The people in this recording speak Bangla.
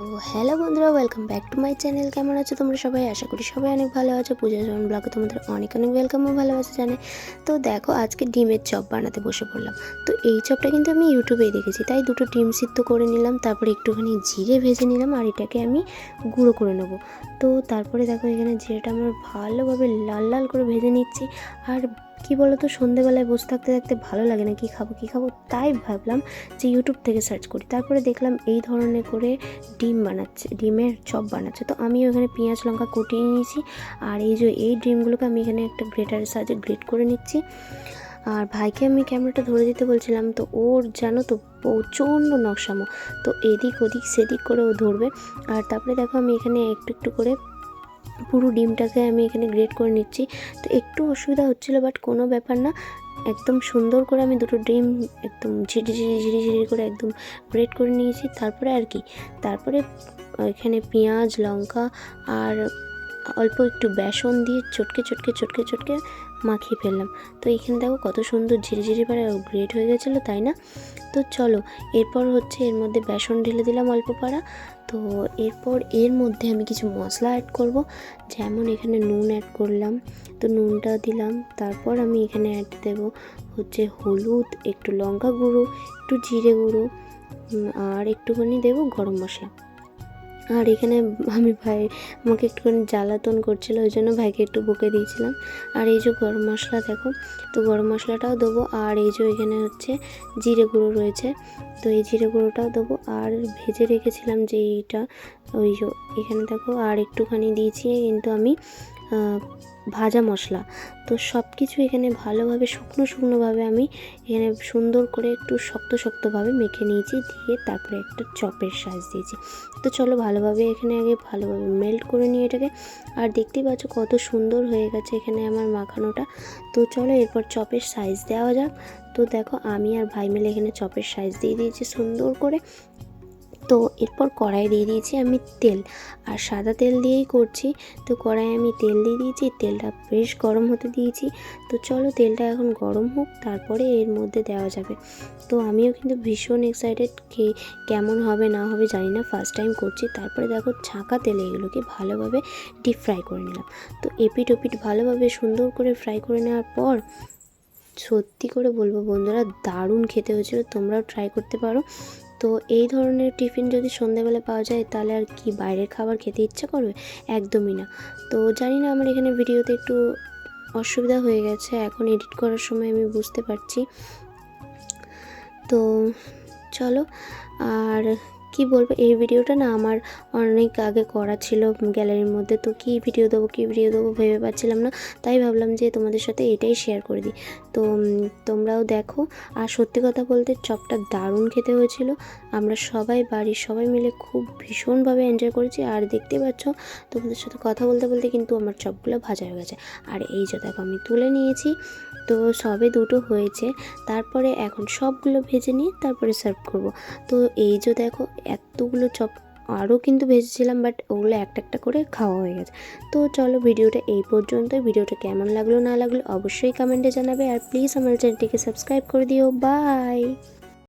তো হ্যালো বন্ধুরা welcome back to my channel কেমন আছো তোমরা সবাই? আশা করি সবাই অনেক ভালো আছো। পূজা জন ব্লগে তোমাদের অনেক অনেক ওয়েলকাম ও ভালোবাসা জানে। তো দেখো, আজকে ডিমের চপ বানাতে বসে পড়লাম। তো এই চপটা কিন্তু আমি ইউটিউবেই দেখেছি। তাই দুটো ডিম সিদ্ধ করে নিলাম, তারপরে একটুখানি জিরে ভেজে নিলাম, আর এটাকে আমি গুঁড়ো করে নেব। তো তারপরে দেখো, এখানে জিরেটা আমার ভালোভাবে লাল লাল করে ভেজে নিচ্ছি। আর কি বলো তো সন্ধেবেলায় বসে থাকতে থাকতে ভালো লাগে না, কি খাব, কী খাব? তাই ভাবলাম যে ইউটিউব থেকে সার্চ করি। তারপরে দেখলাম এই ধরনের করে ডিম বানাচ্ছে, ডিমের চপ বানাচ্ছে। তো আমি ওখানে পেঁয়াজ, লঙ্কা কুটিয়ে নিয়েছি। আর এই যে, এই ডিমগুলোকে আমি এখানে একটা গ্রেটারের সাহায্যে গ্রেট করে নিচ্ছি। আর ভাইকে আমি ক্যামেরাটা ধরে দিতে বলছিলাম, তো ওর জানো তো প্রচণ্ড নকশামো। তো এদিক ওদিক, সেদিক করে ও ধরবে। আর তারপরে দেখো আমি এখানে একটু একটু করে পুরো ডিমটাকে আমি এখানে গ্রেট করে নিচ্ছি। তো একটু অসুবিধা হচ্ছিল বাট কোনো ব্যাপার না। একদম সুন্দর করে আমি দুটো ডিম একদম ঝিরি ঝিরি ঝিরি ঝিরি করে একদম গ্রেট করে নিয়েছি। তারপরে আর কি? তারপরে এখানে পেঁয়াজ, লঙ্কা আর অল্প একটু বেসন দিয়ে চটকে চটকে চটকে চটকে মাখিয়ে ফেললাম। তো এখানে দেখো কত সুন্দর ঝিরি ঝিরি পারে গ্রেট হয়ে গেছিল, তাই না? তো চলো, এরপর হচ্ছে এর মধ্যে বেসন ঢেলে দিলাম অল্প পাড়া। তো এরপর এর মধ্যে আমি কিছু মশলা অ্যাড করব। যেমন এখানে নুন অ্যাড করলাম। তো নুনটা দিলাম। তারপর আমি এখানে অ্যাড দেব হচ্ছে হলুদ, একটু লঙ্কা গুঁড়ো, একটু জিরে গুঁড়ো আর একটুখানি দেবো গরম মশলা। আর এখানে আমি ভাই, আমাকে একটুখানি জ্বালাতন করছিল, ওই জন্য ভাইকে একটু বকে দিয়েছিলাম। আর এই যে গরম মশলা দেখো, তো গরম মশলাটাও দেবো, আর এই যে এখানে হচ্ছে জিরে গুঁড়ো রয়েছে। তো এই জিরে গুঁড়োটাও দেবো, আর ভেজে রেখেছিলাম যে এইটা, ওই এখানে দেখো, আর একটুখানি দিয়েছি, কিন্তু আমি ভাজা মশলা। তো সব কিছু এখানে ভালোভাবে, শুকনো শুকনোভাবে আমি এখানে সুন্দর করে একটু শক্ত শক্তভাবে মেখে নিয়েছি, দিয়ে তারপরে একটা চপের সাইজ দিয়েছি। তো চলো ভালোভাবে এখানে আগে ভালোভাবে মেল্ট করে নিয়ে এটাকে। আর দেখতেই পাচ্ছ কত সুন্দর হয়ে গেছে এখানে আমার মাখানোটা। তো চলো এরপর চপের সাইজ দেওয়া যাক। তো দেখো আমি আর ভাই মিলে এখানে চপের সাইজ দিয়ে দিয়েছি সুন্দর করে। তো এরপর কড়াই দিয়ে দিয়েছি আমি তেল। আর সাদা তেল দিয়েই করছি। তো কড়াই আমি তেল দিয়ে দিয়েছি, তেলটা বেশ গরম হতে দিয়েছি। তো চলো তেলটা এখন গরম হোক, তারপরে এর মধ্যে দেওয়া যাবে। তো আমিও কিন্তু ভীষণ এক্সাইটেড কি কেমন হবে, না হবে জানি না। ফার্স্ট টাইম করছি। তারপরে দেখো ছাঁকা তেলে এগুলোকে ভালোভাবে ডিপ ফ্রাই করে নিলাম। তো এপিট ওপিট ভালোভাবে সুন্দর করে ফ্রাই করে নেওয়ার পর সত্যি করে বলব বন্ধুরা, দারুণ খেতে হয়েছিল। তোমরাও ট্রাই করতে পারো। তো এই ধরনের টিফিন যদি সন্ধ্যাবেলা পাওয়া যায়, তাহলে আর কি বাইরের খাবার খেতে ইচ্ছা করবে? একদমই না। তো জানি না, আমার এখানে ভিডিওতে একটু অসুবিধা হয়ে গেছে, এখন এডিট করার সময় আমি বুঝতে পারছি। তো চলো, আর কি বলব? এই ভিডিওটা না আমার অনেক আগে করা ছিল গ্যালারির মধ্যে। তো কী ভিডিও দেবো, কী ভিডিও দেবো ভেবে পাচ্ছিলাম না। তাই ভাবলাম যে তোমাদের সাথে এটাই শেয়ার করে দিই। তো তোমরাও দেখো। আর সত্যি কথা বলতে চপটা দারুণ খেতে হয়েছিল। আমরা সবাই, বাড়ির সবাই মিলে খুব ভীষণভাবে এনজয় করেছি। আর দেখতে পাচ্ছ, তোমাদের সাথে কথা বলতে বলতে কিন্তু আমার চপগুলো ভাজা হয়ে গেছে। আর এই যে দেখো, আমি তুলে নিয়েছি। তো সবে দুটো হয়েছে। তারপরে এখন সবগুলো ভেজে নিয়ে তারপরে সার্ভ করব। তো এই যে দেখো এতগুলো চপ আরও কিন্তু ভেজেছিলাম বাট ওগুলো একটা একটা করে খাওয়া হয়ে গেছে। তো চলো ভিডিওটা এই পর্যন্ত ভিডিওটা কেমন লাগল না লাগল অবশ্যই কমেন্টে জানাবে। আর প্লিজ আমার চ্যানেলটিকে সাবস্ক্রাইব করে দিও। বাই